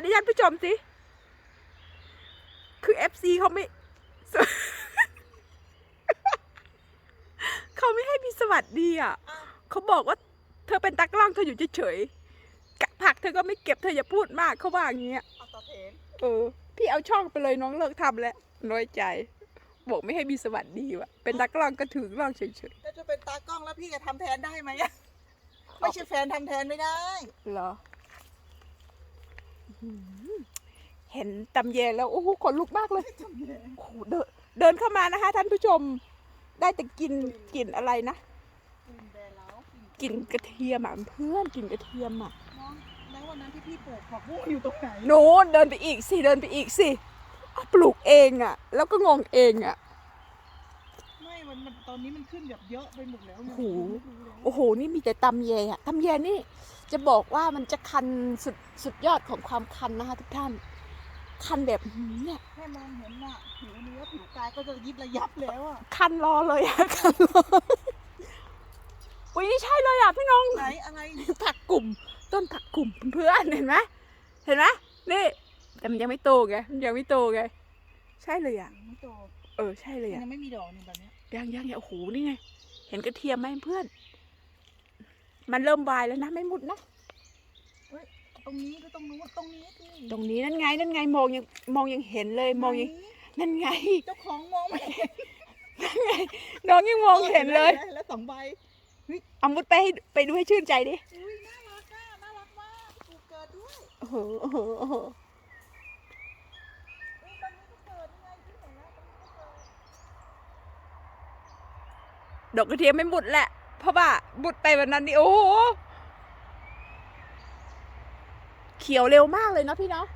สดีท่านผู้ชมสิ คือเอฟซีเขาไม่ เขาไม่ให้มีสวัสดีอะ เขาบอกว่า เธอเป็นตากล้องเธออยู่เฉยๆกะผักเธอก็ไม่เก็บเธออย่าพูดมากเขาว่าอย่างเงี้ยเอาต่อเทนเออ พี่เอาช่องไปเลยน้องเลิกทำแล้วน้อยใจ บอกไม่ให้มีสวัสดีว่ะ เป็นตากล้องก็ถือกล้องเฉยแล้วจะเป็นตากล้องแล้วพี่จะทำแทนได้ไหมอะไม่ใช่แฟนทำแทนไม่ได้ๆเหรออื้อหือ เห็นตำแยแล้วโอ้โหขนลุกมากเลยโอ้โหเดินเดินเข้ามานะคะ ท่านผู้ชมได้แต่กินกลิ่นอะไรนะกินแบร์แล้วกินกลิ่นกระเทียมอะเพื่อนกลิ่นกระเทียมอะน้องแล้ววันนั้นที่พี่ปลูกผักบุ้งอยู่ตรงไหนโน้นเดินไปอีกสิเดินไปอีกสิอ้าวปลูกเองอะ แล้วก็งงเองอะไม่มันมันตอนนี้มันขึ้นแบบเยอะไปหมดแล้วไงโอ้โห ไม่รู้แล้วโอ้โห นี่มีแต่ตำแยอะตำแยนี่จะบอกว่ามันจะคันสุดสุดยอดของความคันนะคะทุกท่าน คันแบบอื้อหือเนี่ย แค่มองเห็นน่ะผิวเนื้อผิวกายก็จะยิบระยับแล้วอะคันรอเลยอะคันรออุ้ยนี่ใช่เลยอะพี่น้อง ไหนอะไรผักกลุ่ม ต้นผักกลุ่มเพื่อนเห็นไหมเห็นไหมนี่ แต่มันยังไม่โตไงมันยังไม่โตไงใช่เลยอะไม่โตเออใช่เลยมันอะยังไม่มีดอกนี่แบบเนี้ย ยังยังยังโอ้โหนี่ไง เห็นกระเทียมไหมเพื่อน มันเริ่มวายแล้วนะไม่มุดนะตรงนี้ก็ตรงนู้นตรงนี้สิตรงนี้นั่นไงนั่นไงมองยังมองยังเห็นเลยมองยังไหนนั่นไง เจ้าของมองไม่เห็นน้องยังมองเห็นเลย แล้วสองใบเอามุดไปให้ไปดูให้ชื่นใจดิอุ้ยน่ารักอะน่ารักมากปลูกเกิดด้วยโอ้โหโอ้โหโอ้โห อุ้ยตอนนี้ก็เกิดยังไงที่เห็นแล้วตอนนี้ก็เกิ ดอกกระเทียมไม่มุดแหละ เพราะว่ามุดไปวันนั้นนี่โอ้โหเขียวเร็วมากเลยเนาะพี่เนาะ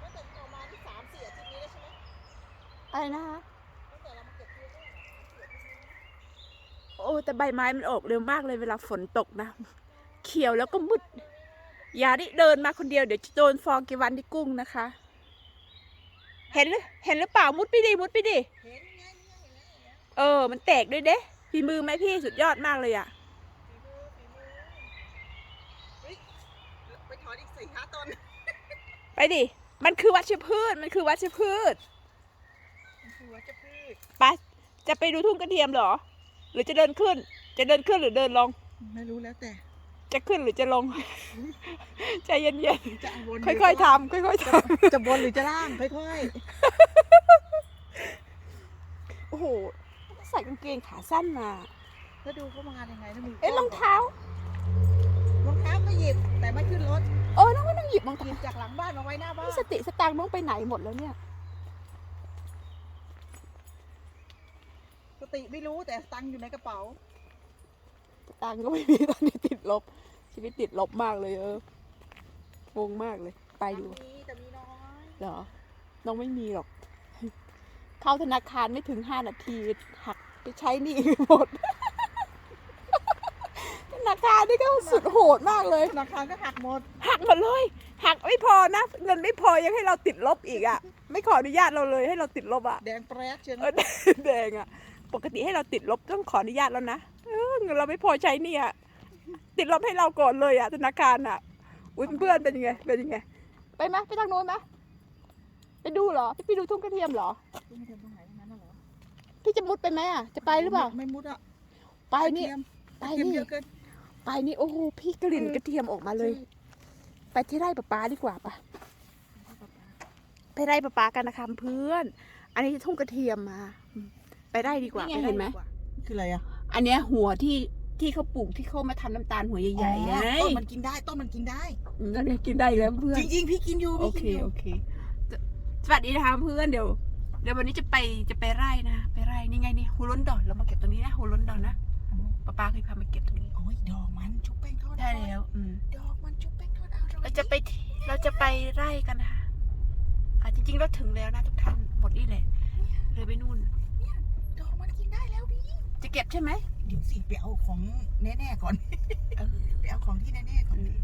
ตั้งแต่ต่อมาที่สามสี่อาทิตย์นี้แล้วใช่ไหมอะไรนะคะ ตั้งแต่เรามาเก็บเกี่ยวเนี่ยสี่อาทิตย์นี้โอ้แต่ใบไม้มันออกเร็วมากเลยเวลาฝนตกนะ เขียวแล้วก็มืดอย่าได้เดินมาคนเดียวเดี๋ยวจะโดนฟองกีวันที่กุ้งนะคะ เห็นหรือเห็นหรือเปล่ามุดไปดิมุดไปดิ เห็นไงเนี่ยเห็น เห็นแล้วเออ มันแตกด้วยเด้ฝีมือไหมพี่สุดยอดมากเลยอะฝีมือฝีมือเฮ้ยไปถอนอีกสี่ห้าต้น ไปดิ มันคือวัชพืช มันคือวัชพืชมันคือวัชพืชไปจะไปดูทุ่งกระเทียมเหรอ หรือจะเดินขึ้น จะเดินขึ้นหรือเดินลง ไม่รู้แล้วแต่ จะขึ้นหรือจะลง ใจเย็นจะเอาบนๆค่อยๆทำค่อยๆทๆจะบนหรือจะล่าง ค่อยำโอ้โห ใส่กางเกงขาสั้นมาๆแล้วดูเขามายังไงนะมือเอ๊ะรองเท้ารองเท้าก็หยิบแต่ไม่ขึ้นรถเออน้องไม่ต้องหยิบรองหเท้ายิบจากหลังบ้านมาไว้หน้าบ้านนี่สติสตางค์น้องไปไหนหมดแล้วเนี่ย สติไม่รู้แต่ตังค์อยู่ในกระเป๋า สตางค์ก็ไม่มีตอนนี้ติดลบ ชีวิตติดลบมากเลยเอองงมากเลย ไปดูมีแต่มีน้อย เหรอ น้องไม่มีหรอก เข้าธนาคารไม่ถึงห้านาที หักไปใช้หนี่หมด ธนาคารนี่ก็สุดโหดมากเลย ธนาคารก็หักหมด หักหมดเลย หักไม่พอนะ เงินไม่พอยังให้เราติดลบอีกอะ ไม่ขออนุญาตเราเลยให้เราติดลบอะ แดงแปรดเชียวเออนะแดงอะ ปกติให้เราติดลบต้องขออนุญาตแล้วนะเออเงินเราไม่พอใช้หนี่อะติดลบให้เราก่อนเลยอะธนาคารอะ อุ้ยเพื่อนเป็นยังไงเป็นยังไง ไปไหมไปทางโน้นไหมไป ดูเหรอ พี่ไปดูทุ่งกระเทียมเหรอ ไม่เดินตรงไหนตรงนั้นน่ะเหรอพี่จะมุดไปไหมอะ จะไปหรือเปล่า ไม่มุดอะไปนี่ กระเทียมไปกระเทียมนี่ เยอะเกิน ไปนี่โอ้โหพี่กลิ่นกระเทียมออกมาเลย ไปที่ไร่ปะปาดีกว่าปะไปไร่ปะปากันนะคะเพื่อน อันนี้ทุ่งกระเทียมมาอืมไปไร่ดีกว่านี่ไปไงเห็นไหมคืออะไรอะอันเนี้ยหัวที่ที่เขาปลูกที่เขามาทำน้ำตาลหัวใหญ่ๆไงอ๋อต้นมันกินได้ ต้นมันกินได้ อืมแล้วเนี่ยกินได้แล้วเพื่อน จริงๆ พี่กินอยู่โอพี่เคกินอยู่โอเค สวัสดีนะคะเพื่อนเดี๋ยวเดี๋ยววันนี้จะไปจะไปไร่นะ ไปไร่นี่ไงนี่ฮูลนดอนเรามาเก็บตรงนี้นะฮูลนดอนนะป้าป้าเคยพามาเก็บตรงนี้โอ้ยดอกมันชุบแป้งทอดได้แล้วอืมดอกมันชุบแป้งทอดอร่อยเราจะไปที่เราจะไปไร่กันนะคะอะจริงๆเราถึงแล้วนะทุกท่านหมดนี่แหละเลยไปนู่นดอกมันกินได้แล้วพี่จะเก็บใช่ไหมเดี๋ยวสิไปเอาของแน่ๆก่อนเออไปเอาของที่แน่ๆก่อนดิ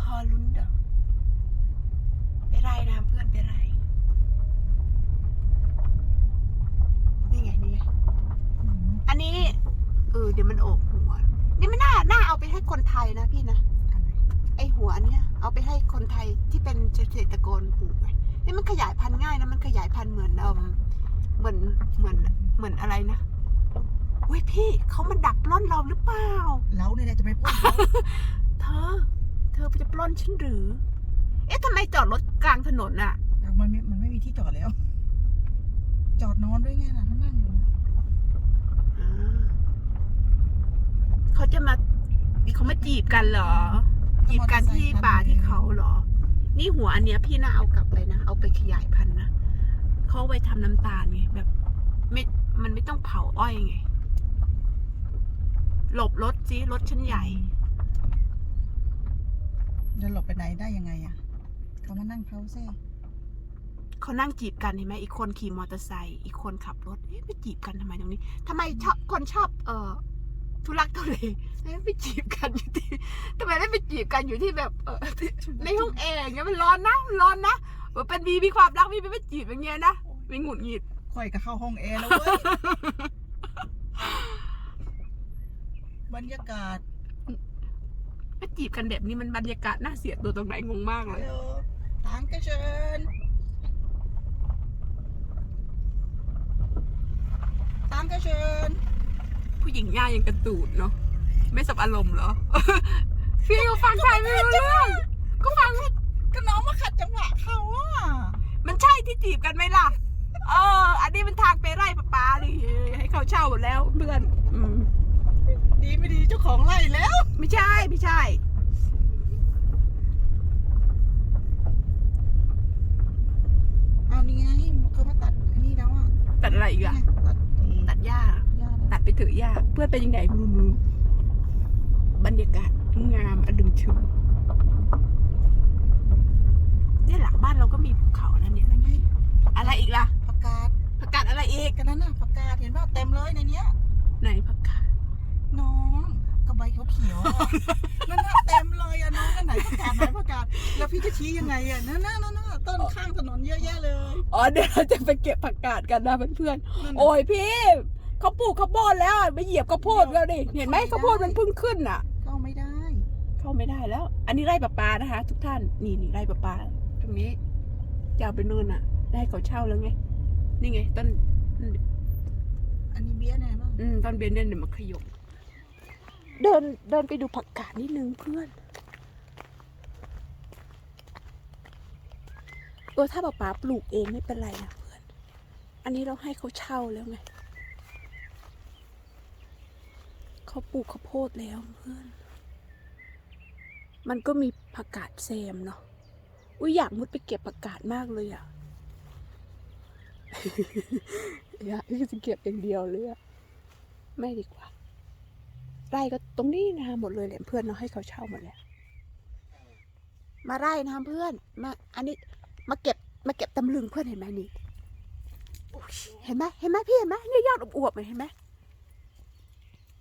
ฮอลุนเดอไป ไร่นะเพื่อนไปไร่นี่ไงนี่ไงอันนี้ เออเดี๋ยวมันโอบหัว นี่ไม่น่าน่าเอาไปให้คนไทยนะพี่นะอะไรไอหัวอันคนไทยที่เป็นเกษตรกรปลูกไงเอ้ยมันขยายพันธุ์ง่ายนะมันขยายพันธุ์เหมือนเอมเหมือนเหมือนเหมือนอะไรนะเว้ยพี่เขามันดักปล้นเราหรือเปล่า เราเนี่ยแหละจะไปปล้นเขาเธอ เธอจะปล้นฉันหรือเอ๊ะทำไมจอดรถกลางถนนน่ะแต่มันไม่มันไม่มีที่จอดแล้ว จอดนอนด้วยไงล่ะถ้านั่งอยู่นะอ่าเขาจะมาเขามาจีบกันเหรอ จีบกันที่ป่าที่เขาเหรอ นี่หัวอันเนี้ยพี่น่าเอากลับไปนะ เอาไปขยายพันธุ์นะเขาเอาไปทำน้ำตาลไงแบบไม่มันไม่ต้องเผาอ้อยไง หลบรถสิรถชั้นใหญ่ จะหลบไปไหนได้ยังไงอะ เขามานั่งเขาเซ่เขานั่งจีบกันเห็นไหมอีกคนขี่มอเตอร์ไซค์อีกคนขับรถเอ๊ะไปจีบกันทำไมตรงนี้ทำไมชอบคนชอบเอ่อทุลักทุเลเอ๊ะไปจีบกันอยู่ที่ทำไมไม่ไปจีบกันอยู่ที่แบบเออที่ในห้องแอร์อย่างเงี้ยมันร้อนนะมันร้อนนะว่าเป็นบีมีความรักมีไปไปจีบอย่างเงี้ยนะมีหงุดหงิดค่อยก็เข้าห้องแอร์แล้วเว้ยบรรยากาศไปจีบกันแบบนี้มันบรรยากาศน่าเสียตัวตรงไหนงงมากเลย Hallo, danke schön. Danke schön. ผู้หญิงย่ายังกระตูดเนาะ ไม่สับอารมณ์เหรอ พี่ก็ฟังไทยไม่รู้เรื่องก็ฟัง ก็น้องมาขัดจังหวะเขาอะ มันใช่ที่จีบกันไหมล่ะ เออ อันนี้มันทางไปไร่ปะปาดิให้เขาเช่าหมดแล้วเพื่อน อืม ดีไม่ดีเจ้าของไล่แล้ว ไม่ใช่ ไม่ใช่ เอานี่ไงเขามาตัดอันนี้แล้วอะ ตัดอะไรอีกอะตัดเอ่อตัดหญ้าหญ้า ตัดไปเถอะหญ้า เพื่อนเป็นยังไงมึงมึงบรรยากาศงามอดึงชึมเนี่ยหลังบ้านเราก็มีภูเขานะเนี่ยนั่นไงอะไรอีกล่ะผักกาดผักกาดอะไรอีกกันนั้นน่ะผักกาดเห็นป่ะเต็มเลยในเนี้ยไหนผักกาดน้องกระใบเขาเขียว พี่จะชี้ยังไงอะนั่นน่ะนั่นน่ะต้นข้างถนนเยอะแยะเลย อ๋อเดี๋ยวเราจะไปเก็บผักกาดกันนะเพื่อนๆนั่นน่ะโอ้ยพี่เขาปลูกข้าวโพดแล้วอะไปเหยียบข้าวโพดแล้วดิเห็นไหมข้าวโพดมันเพิ่งขึ้นอะ เข้าไม่ได้ เข้าไม่ได้แล้ว อันนี้ไร่ปลาปลานะคะ ทุกท่านนี่นี่ไร่ปลาปลาตรงนี้จะเอาไปนู่นอะ ได้เขาเช่าแล้วไง นี่ไงต้นอันนี้เบี้ยแน่ป่ะอืมต้นเบนเดนเดี๋ยวมาขยบเดินเดินไปดูผักกาดนิดนึงเพื่อน เออถ้าปลาปลาปลูกเองไม่เป็นไรนะเพื่อน อันนี้เราให้เขาเช่าแล้วไงเขาปลูกข้าวโพดแล้วเพื่อน มันก็มีผักกาดแซมเนาะ อุ้ยอยากมุดไปเก็บผักกาดมากเลยอะอยากจะเก็บอย่างเดียวเลยอะไม่ดีกว่าไร่ก็ตรงนี้นะหมดเลยแหละเพื่อนเราให้เขาเช่าหมดแล้วมาไร่นะเพื่อน มา อันนี้ มาเก็บมาเก็บตำลึงเพื่อนเห็นไหมนี่เห็นไหมเห็นไหมพี่เห็นไหมเนี่ยยอดอวบๆเลยเห็นไหม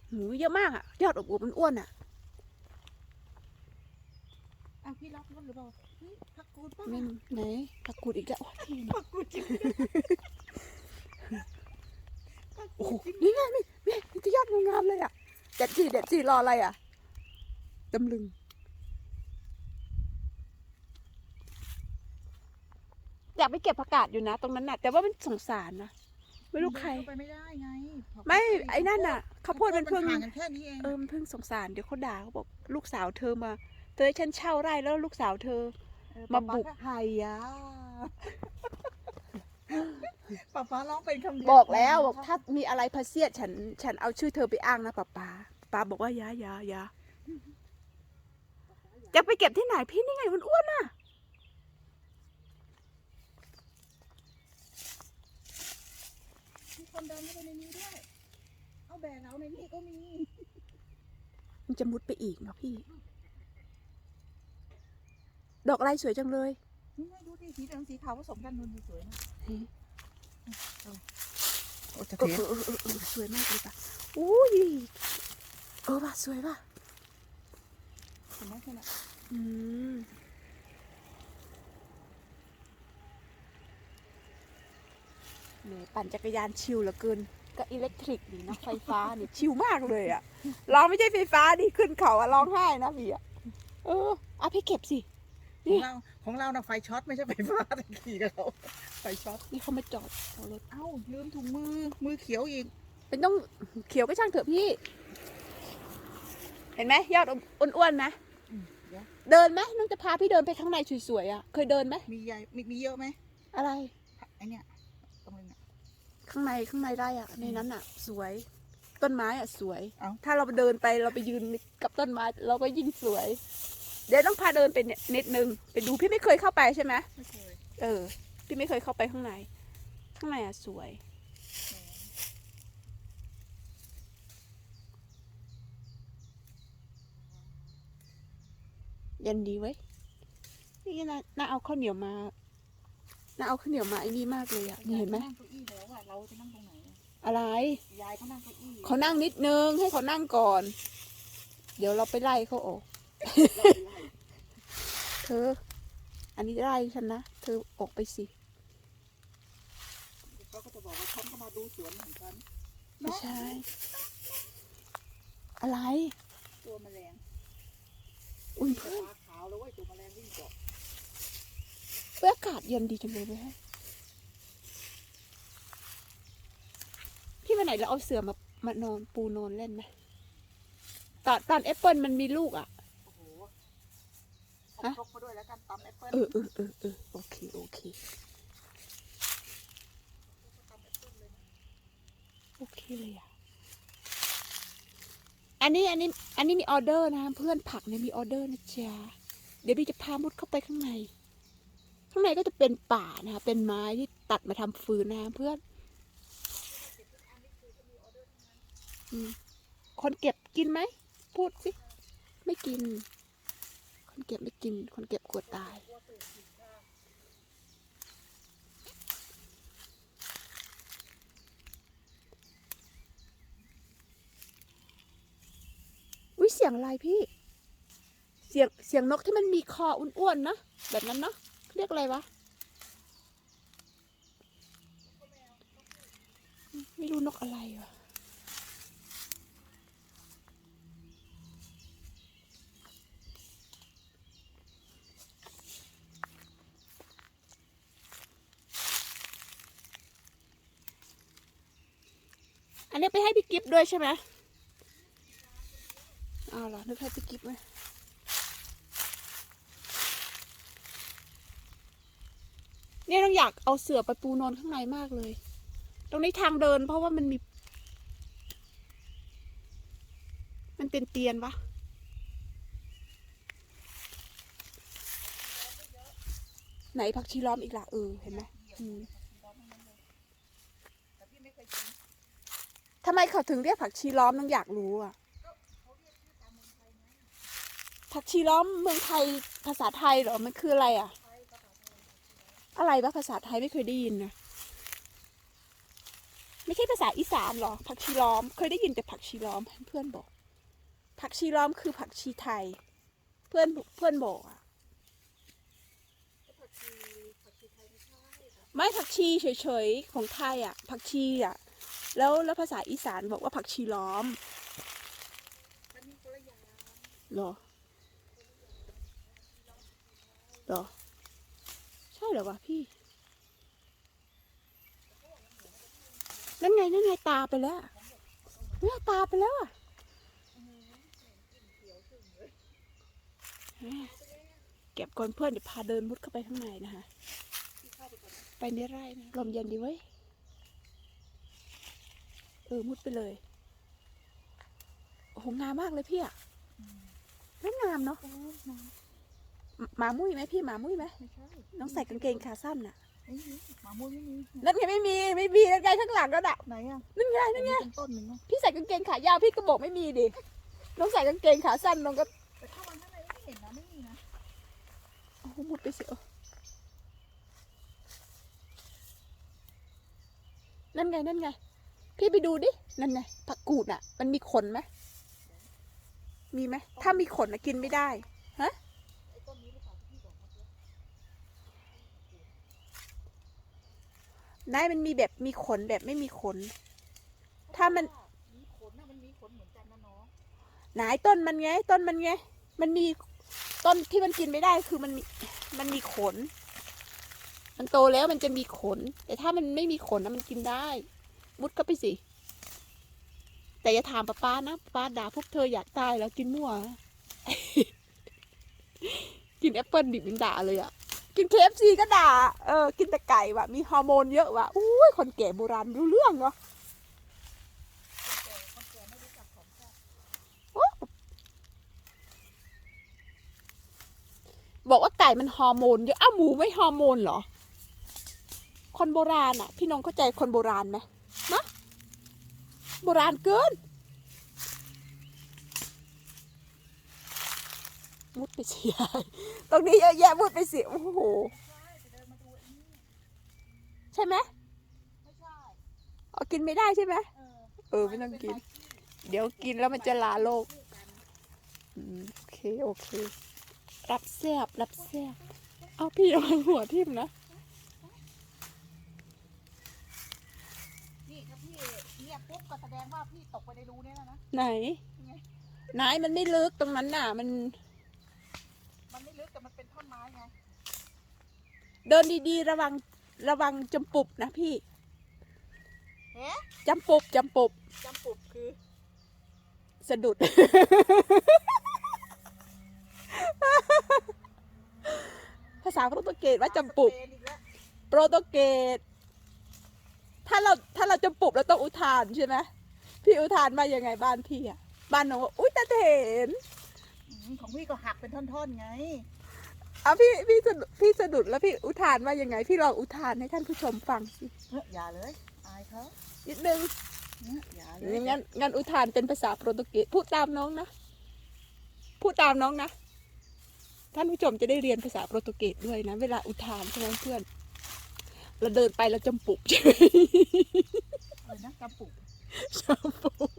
หูเยอะมากอะยอดอวบๆมันอ้วนอะอ้าวพี่ล็อกรถหรือเปล่าเฮ้ยผักกูดป่ะไม่ไหนผักกูดอีกแล้วโอ้ยผักกูดจริงผักโอ้กูโหดจริงนี่ไงนี่นี่นี่จะยอดงามๆเลยอะเด็ดสิเด็ดสิรออะไรอะตำลึง อยากไปเก็บผักกาดอยู่นะ ตรงนั้นน่ะ แต่ว่ามันสงสารนะไม่รู้ใครเข้าไปไม่ได้ไงผักกูดไม่ไอ้นั่นน่ะข้าวโพดมันเพิ่งห่างกันแค่นี้เองเออมันเพิ่งสงสารเดี๋ยวเขาด่าเขาบอกลูกสาวเธอมาเธอให้ฉันเช่าไร่แล้วลูกสาวเธอ มาบุกไฮยาป๊าป๊าร้องเป็นคำเดียวบอกแล้วบอกถ้ามีอะไรพาเซียดฉัน ฉันเอาชื่อเธอไปอ้างนะป้าป้าป้าบอกว่าอยาอยาอยาจะไปเก็บที่ไหนพี่นี่ไงมันอ้วนน่ะ คนเดินเข้าไปในนี้ด้วย เอาแบกเอาในนี้ก็มี มันจะมุดไปอีกเนาะพี่ ดอกอะไรสวยจังเลยนี่ไงดูดิสีเหลืองสีขาวผสมกันมันดูสวยนะเฮ้ยโอ้จะเอเทอเออเออเออสวยมากเลยป่ะอุ้ยเออป่ะสวยป่ะเห็นไหมแค่นั้นอืม หมปั่นจักรยานชิลเหลือเกินก็อิเล็กทริกนี่นะไฟฟ้านี่ชิลมากเลยอะเราไม่ใช่ไฟฟ้าดิขึ้นเขาอะร้องไห้นะพี่อะเออเอาพี่เก็บสิของเราของเรานะไฟช็อตไม่ใช่ไฟฟ้าแต่ขี่กับเราไฟช็อตนี่เขามาจอดเอารถเอ้าลืมถุงมือมือเขียวอีก เป็นต้องเขียวก็ช่างเถอะพี่ เห็นไหมยอดอ้วนๆไหมอืมเดี๋ยวเดินไหมน้องจะพาพี่เดินไปข้างในสวยๆอะ เคยเดินไหมมีใหญ่มีมีเยอะไหมอะไรไอเนี้ยตรงนี้เนี่ย ข้างในข้างในได้อะ ในนั้นอะ สวย ต้นไม้อะสวย เอ้า ถ้าเราเดินไปเราไปยืนกับต้นไม้เราก็ยิ่งสวย เดี๋ยวต้องพาเดินไปเนี่ยนิดนึงไปดูพี่ไม่เคยเข้าไปใช่ไหมไม่เคยเออ พี่ไม่เคยเข้าไปข้างใน ข้างในอะสวย เย็นดีเว้ยนี่น่าน่าเอาข้าวเหนียวมา น่าเอาข้าวเหนียวมาไอ้นี่มากเลยอะนี่เห็นไหมนั่งเก้าอี้แล้วอะเราจะนั่งตรงไหนอะอะไร ยายเขานั่งเก้าอี้เขานั่งนิดนึงให้เขานั่งก่อน เดี๋ยวเราไปไล่เขาออก เธอ อันนี้ไล่ฉันนะ เธอออกไปสิ เขาก็จะบอกว่าฉันก็มาดูสวนเหมือนกันไม่ใช่ อะไร ตัวแมลงอุ้ย ตาเพื่อนขาวแล้วเว้ยตัวแมลงวิ่ง เกาะเพื่ออากาศเย็นดีจังเลยไหมฮะพี่วันไหนเราเอาเสือมามานอนปูนอนเล่นไหมตอนตอนแอปเปิลมันมีลูกอะโอ้โหเอาฮะครกมาด้วยแล้วกันตำแอปเปิ้ลเออเออเออเออโอเคโอเคโอเคเลยอะ อันนี้อันนี้อันนี้มีออเดอร์นะเพื่อนผักเนี่ยมีออเดอร์นะจ๊ะ เดี๋ยวพี่จะพามุดเข้าไปข้างใน ข้างในก็จะเป็นป่านะคะ เป็นไม้ที่ตัดมาทำฟืนนะคะเพื่อนคนเก็บกินไหม พูดสิ ไม่กิน คนเก็บไม่กิน คนเก็บกลัวตาย อุ้ยเสียงอะไรพี่ เสียงเสียงนกที่มันมีคออ้วนๆนะแบบนั้นเนาะ เรียกอะไรวะ ไม่รู้นกอะไรวะอันนี้ไปให้พี่กิฟต์ด้วยใช่ไหมอ้าวเหรอนึกให้พี่กิฟต์ไหม เนี่ยต้องอยากเอาเสือไปปูนอนข้างในมากเลย ตรงนี้ทางเดินเพราะว่ามันมี มันเป็นเตียนปะไหนผักชีล้อมอีกล่ะเออเห็นไหมทำไมเขาถึงเรียกผักชีล้อมต้องอยากรู้อะ ผักชีล้อมเมืองไทยภาษาไทยเหรอ มันคืออะไรอะ อะไรวะภาษาไทยไม่เคยได้ยินนะไม่ใช่ภาษาอีสานเหรอ ผักชีล้อม เคยได้ยินแต่ผักชีล้อมเพื่อนบอก ผักชีล้อมคือผักชีไทย เพื่อนเพื่อนบอกอะผักชีผักชีไทยไม่ใช่ค่ะไม่ผักชีเฉยๆของไทยอะผักชีอะแล้วแล้วภาษาอีสานบอกว่าผักชีล้อมมันมีคนละอย่างเหรอเหรอใช่เหรอวะพี่ นั่นไงนั่นไงตาไปแล้วเนี่ยตาไปแล้วอะเก็บก่อนเพื่อนเดี๋ยวพาเดินมุดเข้าไปข้างในนะคะ ไปในไร่นะลมเย็นดีเว้ย เออมุดไปเลย โอ้โหงามมากเลยพี่อะน่างามเนาะ หมามุ้ยไหมพี่หมามุ้ยไหมำไม่ใช่น้องใส่กางเกงขาสั้นน่ะไม่มีหมามุ้ยไม่มีนั่นไงไม่มีไม่มีนั่นไงข้างหลังก็น่ะไหนอะนั่นไงนั่นไงเป็นต้นหนึ่งเนาะพี่ใส่กางเกงขายาวพี่ก็บอกไม่มีดิน้องใส่กางเกงขาสั้นน้องก็แต่เข้ามาข้างในไม่เห็นนะไม่มีนะโอ้โหมุดไปสิเออนั่นไงนั่นไง พี่ไปดูดินั่นไงผักกูดอะ มันมีขนไหมมีไหมถ้ามีขนอะกินไม่ได้ไอ้ต้นนี้หรือเปล่าที่พี่บอกเมื่อกี้ นายมันมีแบบมีขนแบบไม่มีขน ถ้ามัน มีขนนะมันมีขนเหมือนกันนะน้องไหนต้นมันไง ต้นมันไง มันมีต้นที่มันกินไม่ได้คือมันมีมันมีขน มันโตแล้วมันจะมีขน แต่ถ้ามันไม่มีขนนะมันกินได้ มุดเข้าไปสิ แต่อย่าถามป้าป้านะป้าด่าพวกเธออยากตายแล้วกินมั่ว กินแอปเปิลดิบมันด่าเลยอะ กินเคฟซีก็ด่า เออ กินแต่ไก่ว่ะ มีฮอร์โมนเยอะว่ะ อุ้ย คนแก่โบราณรู้เรื่องเนาะบอกว่าไก่มันฮอร์โมนเยอะ อ้าวหมูไม่ฮอร์โมนเหรอ คนโบราณอะพี่น้องเข้าใจคนโบราณไหมนะโบราณเกิน มุดไปเสียตรงนี้เยอะแยะมุดไปเสียโอ้โหใช่ไหมไม่ใช่เอากินไม่ได้ใช่ไหมเออเออไม่ต้องกิน เดี๋ยวกินแล้วมันจะลาโลกอืมโอเคโอเค รับแซบรับแซบเอาพี่เอาหัวทิ่มนะนี่ถ้าพี่เงียบปุ๊บก็แสดงว่าพี่ตกไปในรูนี้แล้วนะไหนไหนมันไม่ลึกตรงนั้นน่ะ มันมันไม่ลึกแต่มันเป็นท่อนไม้ไง เดินดีๆ ระวังระวังจำปุบนะพี่เอ๊ะจำปุบจำปุบจำปุบคือ สะดุด ภาษาโปรตุเกสว่าจำปุบ สเปนอีกแล้วโปรตุเกสถ้าเราถ้าเราจำปุบเราต้องอุทานใช่ไหมพี่อุทานมายังไงบ้านพี่อะบ้านหนูว่าอุ้ยตาเถน อืมของพี่ก็หักเป็นท่อนๆไง เอาพี่พี่สะดุดพี่สะดุดแล้วพี่อุทานว่ายังไง พี่ลองอุทานให้ท่านผู้ชมฟังสิเฮ้ยอย่าเลยอายเขานิดนึงเนี่ยอย่าเลย งั้นงั้นอุทานเป็นภาษาโปรตุเกสพูดตามน้องนะ พูดตามน้องนะ ท่านผู้ชมจะได้เรียนภาษาโปรตุเกสด้วยนะ เวลาอุทานใช่ไหมเพื่อน เราเดินไปเราจำปุบใช่ไหมอะไรนะจำปุกจำปุบ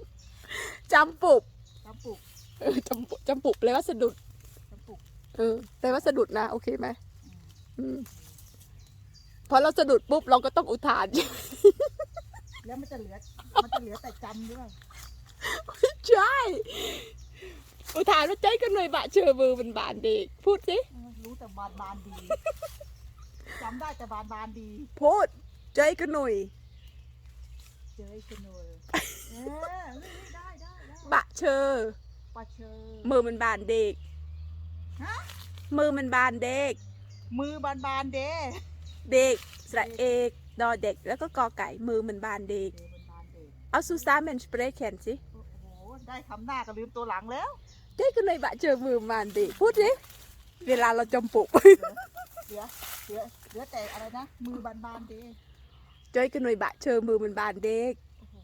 จำปุบจำปุก เออจำปุบจำปุบเลยว่าสะดุดจำปุก เออ แต่ว่าสะดุดนะ โอเคไหมอืมพอเราสะดุดปุ๊บเราก็ต้องอุทาน แล้วมันจะเหลือ มันจะเหลือแต่จำด้วย ใช่ อุทานว่าใจกันหน่อยบะเชอมือเป็นบานเด็ก พูดสิเออรู้แต่บานบานดี จำได้แต่บานบานดี พูดใจกันหน่อยเจอไอ้ชนวยเออเฮ้ยได้ได้ได้บะเชอปลาเชอมือมันบานเด็กฮะ มือมันบานเด็ก มือบานบานเด้เด็กสระเอกดอเด็ก แล้วก็กอไก่มือมันบานเด็กเดบานบานเด้เอาซูซาเมนสเปรย์แคนสิโอ้โหได้คำหน้าก็ลืมตัวหลังแล้วใจกันหน่อยบะเชอมือมันบานเด็กพูดสิเวลาเราจมปุกเหลือเหลือเหลือแต่อะไรนะ มือบานบานเด้ใจกันหน่อยบะเชอมือมันบานเด็กโอ้โห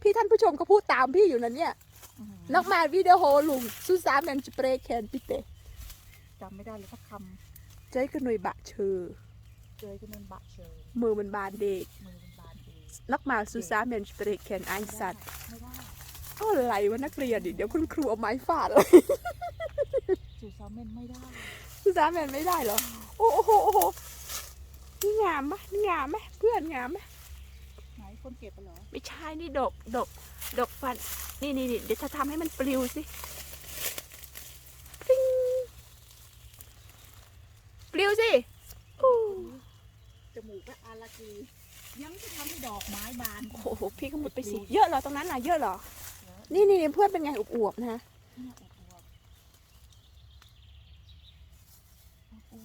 พี่ท่านผู้ชมก็พูดตามพี่อยู่นั่นเนี่ยอื้อหือนักมาวิดีโอลุงซูซาเมนสเปรย์แคนปิเต จำไม่ได้เลยสักคใจกันหน่อยบะเชอำเจอจะเป็นบะเชอมือมันบานเด็กมือบานบานเด้นักมาซูซาเมนสเปรย์แคนไอซัตไม่ได้อะไรวะนักเรียนดิเดี๋ยวคุณครูเอาไม้ฟาดเลยสูซาเมนไม่ได้ซูซาเมนไม่ได้เหรอ โอ้โหโอ้โหนี่งามปะนี่งามไหมเพื่อนงามไหมไหนคนเก็บไปเหรอไม่ใช่นี่ดกดกดกฟันนี่นี่นี่เดี๋ยวจะทำให้มันปลิวสิปิ้ง ปลิวสิจมูกก็อารากียังจะทำให้ดอกไม้บาน โอ้โหพี่ขมุดไปสิ เยอะเหรอตรงนั้นน่ะเยอะเหรอ นี่นี่เพื่อนเป็นไงอวบๆนะเนี่ยอวบ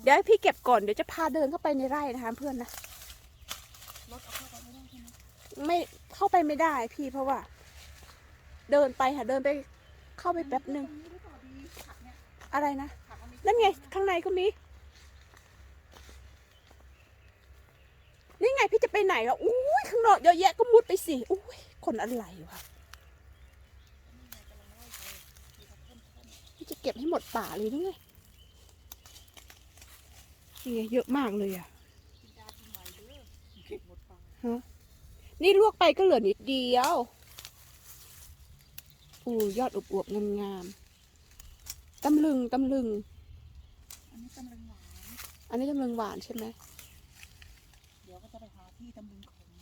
เดี๋ยวให้พี่เก็บก่อน เดี๋ยวจะพาเดินเข้าไปในไร่นะคะเพื่อนนะรถเอาเข้าไปไม่ได้ใช่ไหมไม่เข้าไปไม่ได้พี่เพราะว่า เดินไปค่ะเดินไปเข้าไปแป๊บหนึ่งอะไรนะ นั่นไงข้างในก็มี นี่ ไปไหนแล้วอุ้ยข้างนอกเยอะแยะก็มุดไปสิอุ้ยคนอะไรวะจะเก็บให้หมดป่าเลยนี่ไงนี่ไงเยอะมากเลยอะกินยากินไหวเด้อเก็บหมดปังนี่ลวกไปก็เหลือนิดเดียวอู้ยอดอวบๆงามๆตำลึงตำลึง อันนี้ตำลึงหวาน อันนี้ตำลึงหวานใช่ไหม ที่ตำบลขม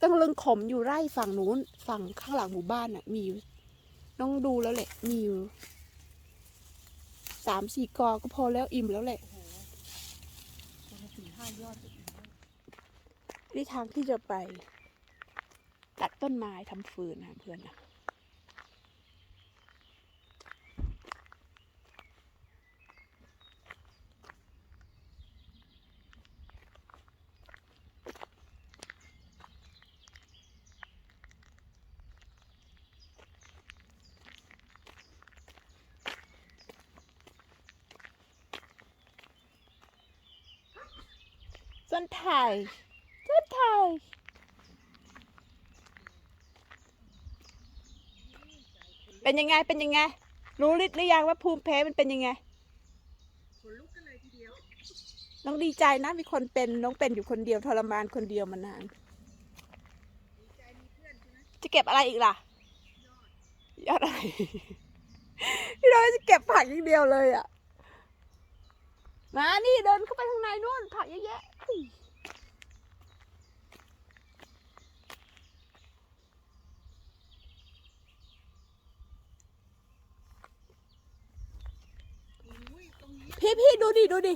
ตำบลขมอยู่ไร่ฝั่งนู้น ฝั่งข้างหลังหมู่บ้านอะ มีต้องดูแล้วแหละ มีสามสี่กอก็พอแล้วอิ่มแล้วแหละสี่ห้ายอดนี่ทางที่จะไป ตัดต้นไม้ทำฟืนนะเพื่อนนะ ยส้นไทยเป็นยังไงเป็นยังไง รู้ฤทธิ์หรือยังว่าภูมิแพ้มันเป็นยังไงขนลุกกันเลยทีเดียวน้องดีใจนะมีคนเป็นน้องเป็นอยู่คนเดียวทรมานคนเดียวมานานใจมีเพื่อนใช่ไหมจะเก็บอะไรอีกล่ะยอดอะไรพี่น้อยจะเก็บผักอย่างเดียวเลยอะมานี่เดินเข้าไปข้างในนู่นผักเยอะแยะอุ้ย อุ้ยตรงนี้ พี่พี่ดูดิดูดิ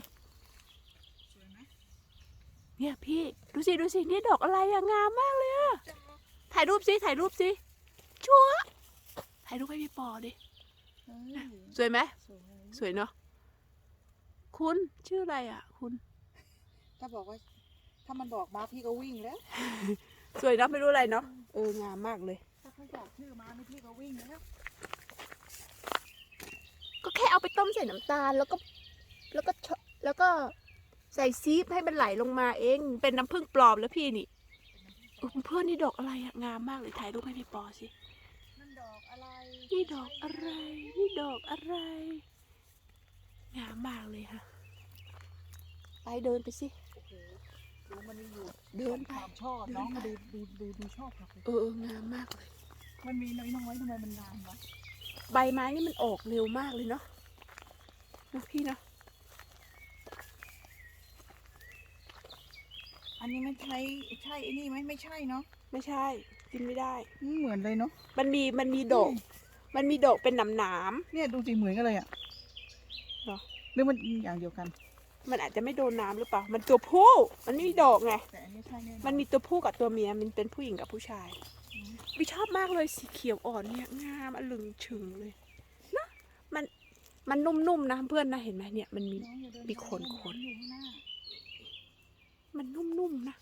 สวยไหมเนี่ยพี่ดูสิดูสินี่ดอกอะไรอะงามมากเลยอะจ้าถ่ายรูปสิถ่ายรูปสิชัวร์ถ่ายรูปให้พี่ปอดิเฮ้ยสวยไหมสวยสวยเนาะคุณชื่ออะไรอะคุณ ถ้าบอกว่า ถ้ามันบอกมาพี่ก็วิ่งแล้ว สวยเนาะไม่รู้อะไรเนาะเอองามมากเลย ถ้าเขาบอกชื่อมานี่พี่ก็วิ่งแล้วก็แค่เอาไปต้มใส่น้ำตาลแล้วก็ แล้วก็ชแล้วก็ใส่ซีฟให้มันไหลลงมาเอง เป็นน้ำผึ้งปลอมแล้วพี่นี่อุ๊ยเพื่อนนี่ดอกอะไรอะงามมากเลยถ่ายรูปให้พี่ปอสินั่นดอกอะไร นี่ดอกอะไร นี่ดอกอะไร งามมากเลยค่ะ ไปเดินไปสิโอ้โหดูมันมีอยู่เดินไปความชอบน้องมาดูดูดูดูชอบครับเออเอองามมากเลย มันมีน้อยๆทำไมมันงามวะใบไม้นี่มันออกเร็วมากเลยเนาะนะพี่เนาะ อันนี้มันใช่ใช่ไอ้นี่ไหมไม่ใช่เนาะไม่ใช่ กินไม่ได้อืมเหมือนเลยเนาะ มันมีมันมีดอกมันมีดอกเป็นหนามหนาม เนี่ยดูสิเหมือนกันเลยอะเหรอ หรือมันอย่างเดียวกัน ๆมันอาจจะไม่โดนน้ำหรือเปล่า มันตัวผู้ มันไม่มีดอกไง แต่อันนี้ใช่แน่นอนมันมีตัวผู้กับตัวเมีย มันเป็นผู้หญิงกับผู้ชายวิชอบมากเลยสีเขียวอ่อนเนี่ยงามอลึงชึงเลยนะมันมันนุ่มๆนะเพื่อนนะเห็นไหมเนี่ยมันมี น้องอย่าเดิมีขนขนอยู่ข้างหน้า มันนุ่มๆนะ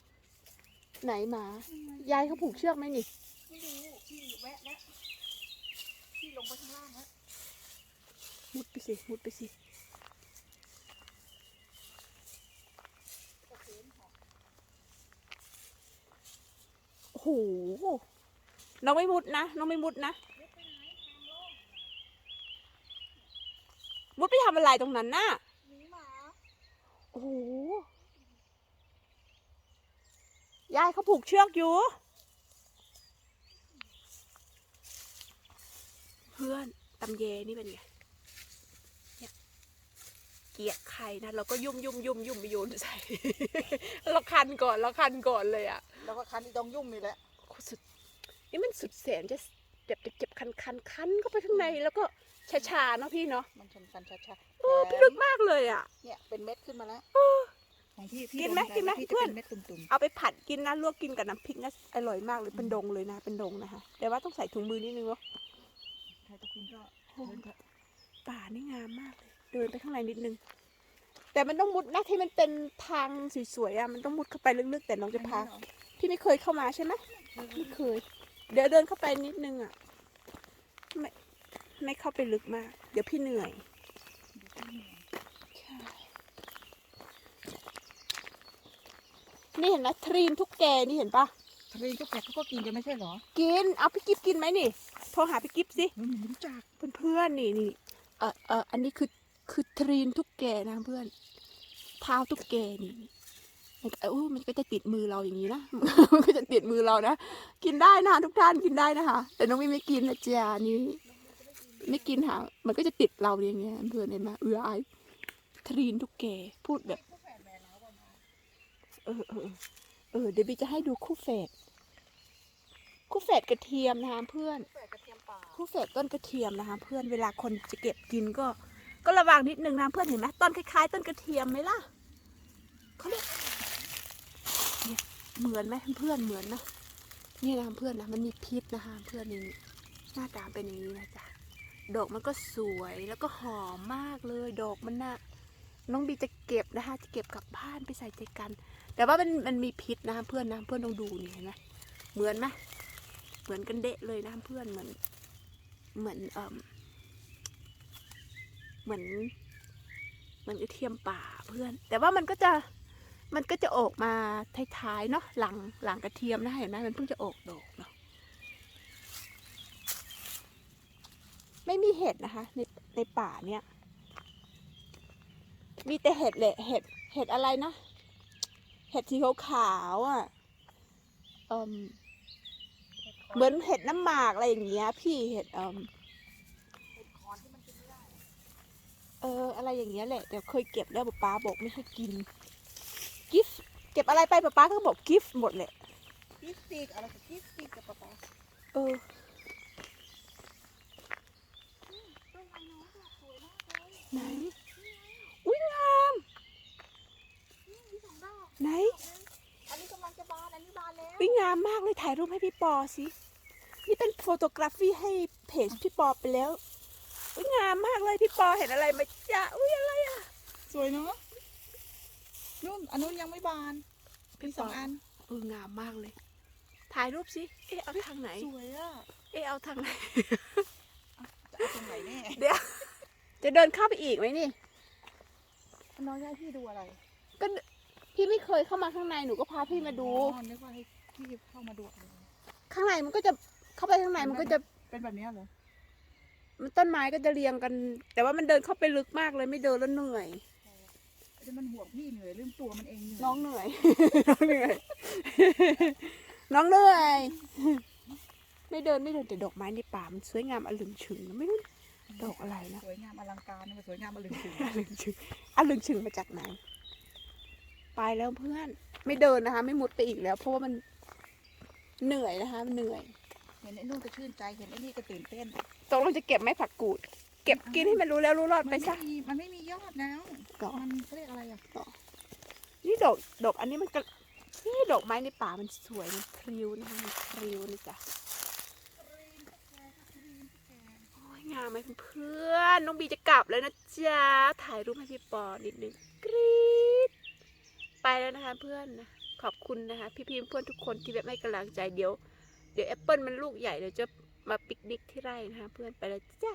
ไหนหมา ยายเขาผูกเชือกไหมนี่ไม่รู้พี่แวะแล้วพี่ลงไปข้างล่างแล้วมุดไปสิมุดไปสิโอ้โหน้องไม่มุดนะน้องไม่มุดนะมุดไปทำอะไรตรงนั้นน่ะหนีหมาโอ้โห ยายเขาผูกเชือกอยู่ เพื่อนตำเยนี่เป็นไงเนี่ยเกลียกไข่นะเราก็ยุ่มยุ่มยุ่มยุ่มไปโยนใส่ เราคันก่อนเราคันก่อนเลยอะแล้วก็คันที่ต้องยุ่งนี่แหละโคตรสุดนี่มันสุดแสนจะเจ็บเจ็บคันคันคันเข้าไปข้างในแล้วก็ชาชาๆเนาะพี่เนาะมันชนกันช้าๆโอ้แถพี่มลึกมากเลยอะเนี่ยเป็นเม็ดขึ้นมาแล้ว ของพี่พี่กินไหมโดกินไหมพี่จะเพื่อนเป็นเม็ดตุ่มเอาไปผัดกินนะลวกกินกับน้ำพริกนะอร่อยมากเลยเป็นดงเลยนะเป็นดงนะคะ แต่ว่าต้องใส่ถุงมือนิดนึงเนาะๆใครจะกินก็โอ้เดินเถอะป่านี่งามมากเลยเดินไปข้างในนิดนึง แต่มันต้องมุดนะที่มันเป็นทางสวยๆอะมันต้องมุดเข้าไปลึกๆ แต่น้องจะพาอันนี้เหรอพี่ไม่เคยเข้ามาใช่ไหมไม่เคย เดี๋ยวเดินเข้าไปนิดนึงอะไม่ไม่เข้าไปลึกมาก เดี๋ยวพี่เหนื่อยใช่ นี่เห็นไหมทรีนทุกแกนี่เห็นปะทะเลก็แกเขาก็กินกันไม่ใช่เหรอ กิน เอาพี่กิฟกินไหมนี่ โทรหาพี่กิฟสิเฮ้ยมันรู้จักเพื่อนๆนี่นี่เออเอออันนี้คือคือทรีนทุกแกนะเพื่อนเท้าทุกแกนี่มันก็เออมันก็จะติดมือเราอย่างนี้นะ มันก็จะติดมือเรานะ กินได้นะทุกท่านกินได้นะคะ แต่น้องไม่ไม่กินนะจ๊ะนี่ไม่กินหามันก็จะติดเราอย่างเงี้ยเพื่อนเห็นไหมเอืออายทรีนทุกแกพูดแบบ เออเออเออเดี๋ยวบีจะให้ดูคู่แฝดคู่แฝดกระเทียมนะคะเพื่อนแปะกระเทียมป่าคู่แฝดต้นกระเทียมนะคะเพื่อนเวลาคนจะเก็บกินก็ ก็ระวังนิดนึงนะเพื่อนเห็นไหมต้นคล้ายๆ ต้นกระเทียมไหมล่ะเขาเรียกเนี่ยเหมือนไหมเพื่อนเหมือนไหมนี่นะเพื่อนนะมันมีพิษนะคะเพื่อนนี่หน้าตาเป็นอย่างนี้นะจ๊ะดอกมันก็สวยแล้วก็หอมมากเลย ดอกมันน่ะน้องบีจะเก็บนะคะจะเก็บกลับบ้านไปใส่ใจกัน แต่ว่ามันมันมีพิษนะเพื่อนนะเพื่อนต้องดูนี่เห็นไหมเหมือนไหมเหมือนกันเดะเลยนะเพื่อนเหมือน เหมือนเอ่มเหมือนเหมือนกระเทียมป่าเพื่อน แต่ว่ามันก็จะมันก็จะออกมาท้ายๆเนาะหลังหลังกระเทียมนะเห็นไหมมันเพิ่งจะออกดอกเนาะไม่มีเห็ดนะคะในในป่าเนี่ย มีแต่เห็ดแหละเห็ดเห็ดอะไรนะ เห็ดสีขาวๆอะเอมเหมือนเห็ดน้ำหมากอะไรอย่างเงี้ย พี่เห็ดเอมเอออะไรอย่างเงี้ยแหละแต่เคยเก็บแล้วป๊าบอกไม่ให้กิน กิฟต์เก็บอะไรไปป๊าป๊าก็บอกกิฟต์หมดแหละกิฟติกอะไรกับกิฟติกกับป๊าป๊าเออไหน อุ้ยงาม ไหน อันนี้กำลังจะบานอันนี้บานแล้ ววิงามมากเลยถ่ายรูปให้พี่ปอสิ นี่เป็นโฟโตกราฟีให้เพจพี่ปอไปแล้ววิงามมากเลยพี่ปอเห็นอะไรไหมจ๊ะอุ้ยอะไรอะ สวยเนาะนู่นอันนู้นยังไม่บานมีสองอันเอองามมากเลย ถ่ายรูปสิ เอ๊ะเอาทางไหน สวยอะ เอ๊ะเอาทางไหน จะเอาตรงไหนแน่เดี๋ยว จะเดินเข้าไปอีกไหมนี่ น้องจะให้พี่ดูอะไร ก็พี่ไม่เคยเข้ามาข้างในหนูก็พาพี่มาดู อ๋อนึกว่าให้ พี่เข้ามาดูอะไรข้างในมันก็จะเข้าไปข้างในมันก็จะเป็นแบบเนี้ยเหรอมันต้นไม้ก็จะเรียงกัน แต่ว่ามันเดินเข้าไปลึกมากเลยไม่เดินแล้วเหนื่อยแต่มันห่วงพี่เหนื่อยเรื่องตัวมันเองเหนื่อยน้องเหนื่อย น้องเหนื่อย น้องเหนื่อย ไม่เดินไม่เดินแต่ดอกไม้ในป่ามันสวยงามอลึงฉึงนะไม่รู้ดอกอะไรนะสวยงามอลังการนะมันสวยงามอลึงถึงอลึงฉึงอลึงฉึงมาจากไหนไปแล้วเพื่อน ไม่เดินนะคะ ไม่มุดไปอีกแล้ว เพราะว่ามัน เหนื่อยนะคะมันเหนื่อย เห็นไอ้นู่นก็ชื่นใจ เห็นไอ้นี่ก็ตื่นเต้น ตกลงจะเก็บไหมผักกูด เก็บกินให้มันรู้แล้วรู้รอดมันไปไม่ซะมีมันไม่มียอดแล้วต่อมันเขาเรียกอะไรอะนี่ดอกดอกอันนี้มันก็นี่ดอกไม้ในป่ามันสวยมันพริ้วนะคะมันพริ้วนี่จ้ะโอ้ยงามไหมเพื่อนน้องบีจะกลับแล้วนะจ๊ะถ่ายรูปให้พี่ปอนิดนึงกรี๊ดไปแล้วนะคะเพื่อนนะ ขอบคุณนะคะ พี่ๆเพื่อนทุกคนที่แบบให้กำลังใจเดี๋ยว เดี๋ยวแอปเปิลมันลูกใหญ่เดี๋ยวจะมาปิกนิกที่ไร่นะคะเพื่อนไปแล้วจ้า